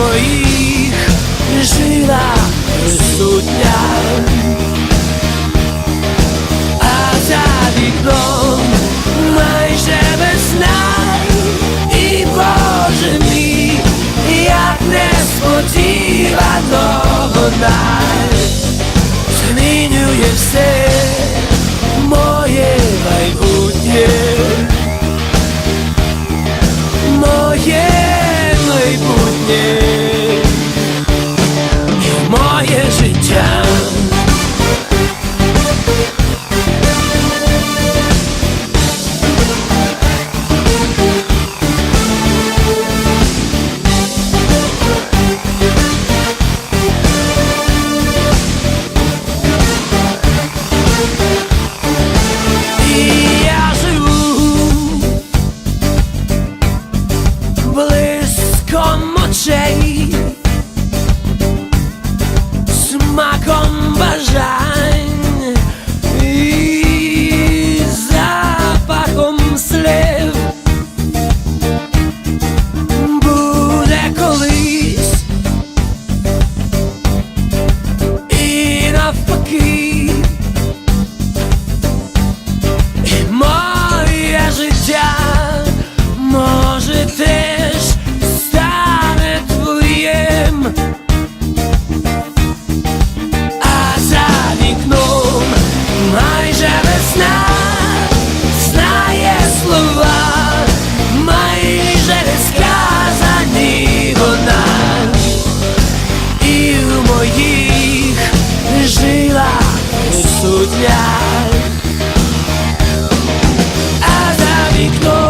моїх жила сутня, а за вікном майже весна. І Боже мій, як несподівано вона. Змінює все. суддя, а за вікном.